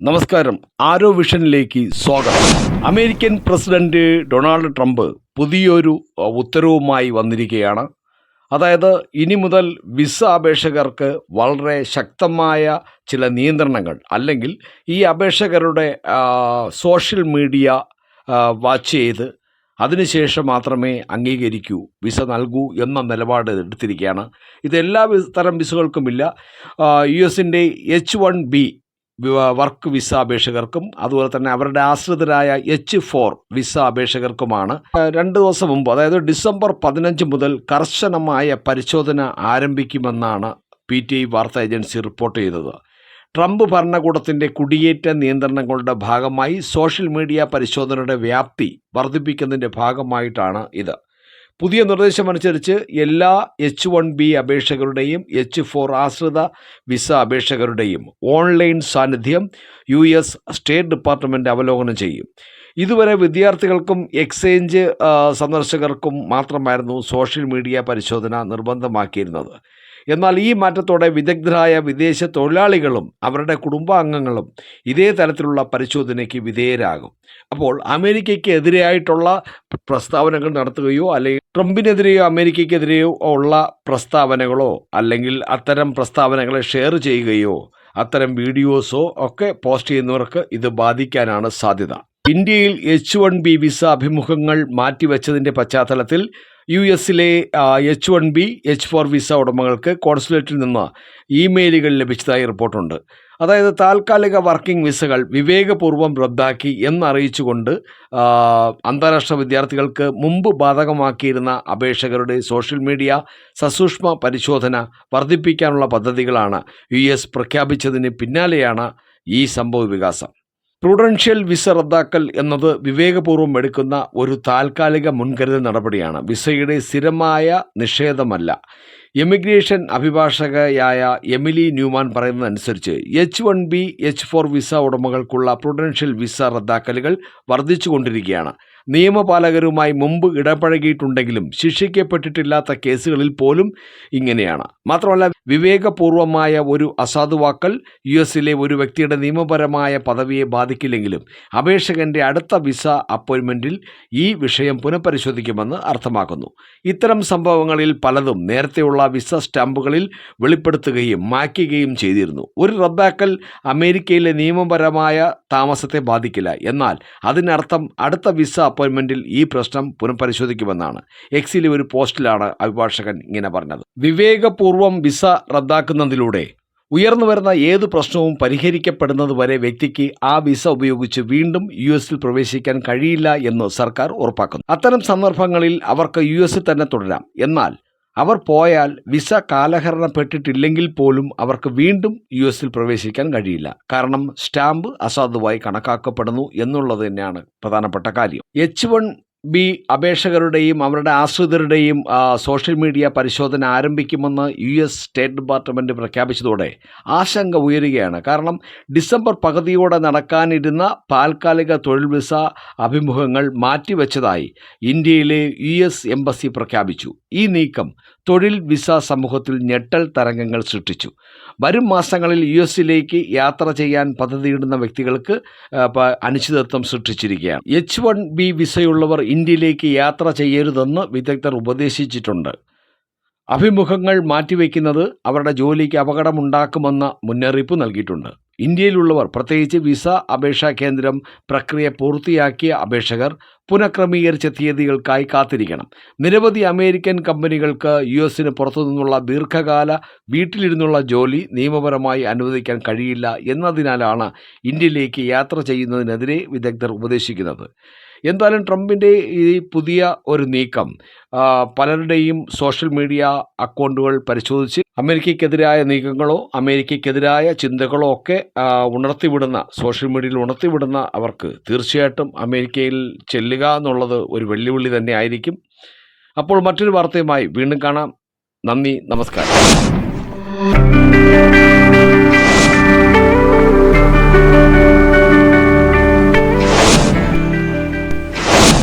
നമസ്കാരം. ആരോ വിഷനിലേക്ക് സ്വാഗതം. American president Donald Trump പുതിയൊരു ഉത്തരവുമായി വന്നിരിക്കുകയാണ്. അതായത് ഇനി മുതൽ വിസ അപേക്ഷകർക്ക് വളരെ ശക്തമായ ചില നിയന്ത്രണങ്ങൾ അല്ലെങ്കിൽ ഈ അപേക്ഷകരുടെ സോഷ്യൽ മീഡിയ വാച്ച് ചെയ്ത് അതിനുശേഷം മാത്രമേ അംഗീകരിക്കൂ വിസ നൽകൂ എന്ന നിലപാട് എടുത്തിരിക്കുകയാണ്. ഇത് എല്ലാ തരം വിസകൾക്കുമില്ല. യു എസിന്റെ H one B work visa അപേക്ഷകർക്കും അതുപോലെ തന്നെ അവരുടെ ആശ്രിതരായ എച്ച് ഫോർ വിസ അപേക്ഷകർക്കുമാണ്. രണ്ട് ദിവസം മുമ്പ് അതായത് ഡിസംബർ പതിനഞ്ച് മുതൽ കർശനമായ പരിശോധന ആരംഭിക്കുമെന്നാണ് പി ടി ഐ വാർത്താ ഏജൻസി റിപ്പോർട്ട് ചെയ്തത്. ട്രംപ് ഭരണകൂടത്തിന്റെ കുടിയേറ്റ നിയന്ത്രണങ്ങളുടെ ഭാഗമായി സോഷ്യൽ മീഡിയ പരിശോധനയുടെ വ്യാപ്തി വർദ്ധിപ്പിക്കുന്നതിന്റെ ഭാഗമായിട്ടാണ് ഇത്. പുതിയ നിർദ്ദേശം നിർദ്ദേശമനുസരിച്ച് എല്ലാ എച്ച് വൺ ബി അപേക്ഷകരുടെയും എച്ച് ഫോർ ആശ്രിത വിസ അപേക്ഷകരുടെയും ഓൺലൈൻ സാന്നിധ്യം യു എസ് സ്റ്റേറ്റ് ഡിപ്പാർട്ട്മെന്റ് അവലോകനം ചെയ്യും. ഇതുവരെ വിദ്യാർത്ഥികൾക്കും എക്സ്ചേഞ്ച് സന്ദർശകർക്കും മാത്രമായിരുന്നു സോഷ്യൽ മീഡിയ പരിശോധന നിർബന്ധമാക്കിയിരുന്നത്. എന്നാൽ ഈ മാറ്റത്തോടെ വിദഗ്ധരായ വിദേശ തൊഴിലാളികളും അവരുടെ കുടുംബാംഗങ്ങളും ഇതേ തരത്തിലുള്ള പരിശോധനയ്ക്ക് വിധേയരാകും. അപ്പോൾ അമേരിക്കയ്ക്ക് എതിരെയായിട്ടുള്ള പ്രസ്താവനകൾ നടത്തുകയോ അല്ലെങ്കിൽ ട്രംപിനെതിരെയോ അമേരിക്കയ്ക്കെതിരെയോ ഉള്ള പ്രസ്താവനകളോ അല്ലെങ്കിൽ അത്തരം പ്രസ്താവനകളെ ഷെയർ ചെയ്യുകയോ അത്തരം വീഡിയോസോ ഒക്കെ പോസ്റ്റ് ചെയ്യുന്നവർക്ക് ഇത് ബാധിക്കാനാണ് സാധ്യത. ഇന്ത്യയിൽ എച്ച് വൺ ബി വിസ അഭിമുഖങ്ങൾ മാറ്റിവെച്ചതിന്റെ പശ്ചാത്തലത്തിൽ യു എസിലെ H one B H four visa ഉടമകൾക്ക് കോൺസുലേറ്റിൽ നിന്ന് ഇമെയിലുകൾ ലഭിച്ചതായി റിപ്പോർട്ടുണ്ട്. അതായത് താൽക്കാലിക വർക്കിംഗ് വിസകൾ വിവേകപൂർവം റദ്ദാക്കി എന്നറിയിച്ചുകൊണ്ട് അന്താരാഷ്ട്ര വിദ്യാർത്ഥികൾക്ക് മുമ്പ് ബാധകമാക്കിയിരുന്ന അപേക്ഷകരുടെ സോഷ്യൽ മീഡിയ സസൂക്ഷ്മ പരിശോധന വർദ്ധിപ്പിക്കാനുള്ള പദ്ധതികളാണ് യു എസ് പ്രഖ്യാപിച്ചതിന് പിന്നാലെയാണ് ഈ സംഭവ വികാസം. പ്രൂഡൻഷ്യൽ വിസ റദ്ദാക്കൽ എന്നത് വിവേകപൂർവം എടുക്കുന്ന ഒരു താൽക്കാലിക മുൻകരുതൽ നടപടിയാണ്. വിസയുടെ സ്ഥിരമായ നിഷേധമല്ല. എമിഗ്രേഷൻ അഭിഭാഷകയായ എമിലി ന്യൂമാൻ പറയുന്നതനുസരിച്ച് H one B H four visa ഉടമകൾക്കുള്ള prudential visa റദ്ദാക്കലുകൾ വർദ്ധിച്ചുകൊണ്ടിരിക്കുകയാണ്. നിയമപാലകരുമായി മുമ്പ് ഇടപഴകിയിട്ടുണ്ടെങ്കിലും ശിക്ഷിക്കപ്പെട്ടിട്ടില്ലാത്ത കേസുകളിൽ പോലും ഇങ്ങനെയാണ്. മാത്രമല്ല വിവേകപൂർവമായ ഒരു അസാധുവാക്കൽ യു എസിലെ ഒരു വ്യക്തിയുടെ നിയമപരമായ പദവിയെ ബാധിക്കില്ലെങ്കിലും അപേക്ഷകന്റെ അടുത്ത വിസ അപ്പോയിൻമെന്റിൽ ഈ വിഷയം പുനഃപരിശോധിക്കുമെന്ന് അർത്ഥമാക്കുന്നു. ഇത്തരം സംഭവങ്ങളിൽ പലതും നേരത്തെയുള്ള വിസ സ്റ്റാമ്പുകളിൽ വെളിപ്പെടുത്തുകയും മായ്ക്കുകയും ചെയ്തിരുന്നു. ഒരു റദ്ദാക്കൽ അമേരിക്കയിലെ നിയമപരമായ താമസത്തെ ബാധിക്കില്ല. എന്നാൽ അതിനർത്ഥം അടുത്ത വിസ അപ്പോയിൻമെന്റിൽ ഈ പ്രശ്നം പുനഃപരിശോധിക്കുമെന്നാണ്. എക്സിലെ ഒരു പോസ്റ്റിലാണ് അഭിഭാഷകൻ ഇങ്ങനെ പറഞ്ഞത്. വിവേകപൂർവം വിസ റദ്ദാക്കുന്നതിലൂടെ ഉയർന്നു വരുന്ന ഏത് പ്രശ്നവും പരിഹരിക്കപ്പെടുന്നത് വരെ വ്യക്തിക്ക് ആ വിസ ഉപയോഗിച്ച് വീണ്ടും യു എസിൽ പ്രവേശിക്കാൻ കഴിയില്ല എന്ന് സർക്കാർ ഉറപ്പാക്കുന്നു. അത്തരം സന്ദർഭങ്ങളിൽ അവർക്ക് യു എസിൽ തന്നെ തുടരാം. എന്നാൽ അവർ പോയാൽ വിസ കാലഹരണപ്പെട്ടിട്ടില്ലെങ്കിൽ പോലും അവർക്ക് വീണ്ടും യു എസിൽ പ്രവേശിക്കാൻ കഴിയില്ല. കാരണം സ്റ്റാമ്പ് അസാധുവായി കണക്കാക്കപ്പെടുന്നു എന്നുള്ളത് തന്നെയാണ് പ്രധാനപ്പെട്ട കാര്യം. എച്ച് വൺ ബി അപേക്ഷകരുടെയും അവരുടെ ആശ്രിതരുടെയും സോഷ്യൽ മീഡിയ പരിശോധന ആരംഭിക്കുമെന്ന് യു എസ് സ്റ്റേറ്റ് ഡിപ്പാർട്ട്മെന്റ് പ്രഖ്യാപിച്ചതോടെ ആശങ്ക ഉയരുകയാണ്. കാരണം ഡിസംബർ പകുതിയോടെ നടക്കാനിരുന്ന താൽക്കാലിക തൊഴിൽ വിസ അഭിമുഖങ്ങൾ മാറ്റിവെച്ചതായി ഇന്ത്യയിലെ യു എസ് എംബസി പ്രഖ്യാപിച്ചു. ഈ നീക്കം തൊഴിൽ വിസ സമൂഹത്തിൽ ഞെട്ടൽ തരംഗങ്ങൾ സൃഷ്ടിച്ചു. വരും മാസങ്ങളിൽ യു എസിലേക്ക് യാത്ര ചെയ്യാൻ പദ്ധതിയിടുന്ന വ്യക്തികൾക്ക് അനിശ്ചിതത്വം സൃഷ്ടിച്ചിരിക്കുകയാണ്. എച്ച് വൺ ബി വിസയുള്ളവർ ഇന്ത്യയിലേക്ക് യാത്ര ചെയ്യരുതെന്ന് വിദഗ്ധർ ഉപദേശിച്ചിട്ടുണ്ട്. അഭിമുഖങ്ങൾ മാറ്റിവെക്കുന്നത് അവരുടെ ജോലിക്ക് അപകടമുണ്ടാക്കുമെന്ന മുന്നറിയിപ്പ് നൽകിയിട്ടുണ്ട്. ഇന്ത്യയിലുള്ളവർ പ്രത്യേകിച്ച് വിസ അപേക്ഷാ കേന്ദ്രം പ്രക്രിയ പൂർത്തിയാക്കിയ അപേക്ഷകർ പുനഃക്രമീകരിച്ച തീയതികൾക്കായി കാത്തിരിക്കണം. നിരവധി അമേരിക്കൻ കമ്പനികൾക്ക് യു എസിന് പുറത്തുനിന്നുള്ള ദീർഘകാല വീട്ടിലിരുന്നുള്ള ജോലി നിയമപരമായി അനുവദിക്കാൻ കഴിയില്ല എന്നതിനാലാണ് ഇന്ത്യയിലേക്ക് യാത്ര ചെയ്യുന്നതിനെതിരെ വിദഗ്ധർ ഉപദേശിക്കുന്നത്. എന്തായാലും ട്രംപിന്റെ ഈ പുതിയ ഒരു നീക്കം പലരുടെയും സോഷ്യൽ മീഡിയ അക്കൗണ്ടുകൾ പരിശോധിച്ച് അമേരിക്കയ്ക്കെതിരായ നീക്കങ്ങളോ അമേരിക്കയ്ക്കെതിരായ ചിന്തകളോ ഒക്കെ ഉണർത്തിവിടുന്ന സോഷ്യൽ മീഡിയയിൽ ഉണർത്തിവിടുന്ന അവർക്ക് തീർച്ചയായിട്ടും അമേരിക്കയിൽ ചെല്ലുക എന്നുള്ളത് ഒരു വെല്ലുവിളി തന്നെ ആയിരിക്കും. അപ്പോൾ മറ്റൊരു വാർത്തയുമായി വീണ്ടും കാണാം. നന്ദി നമസ്കാരം.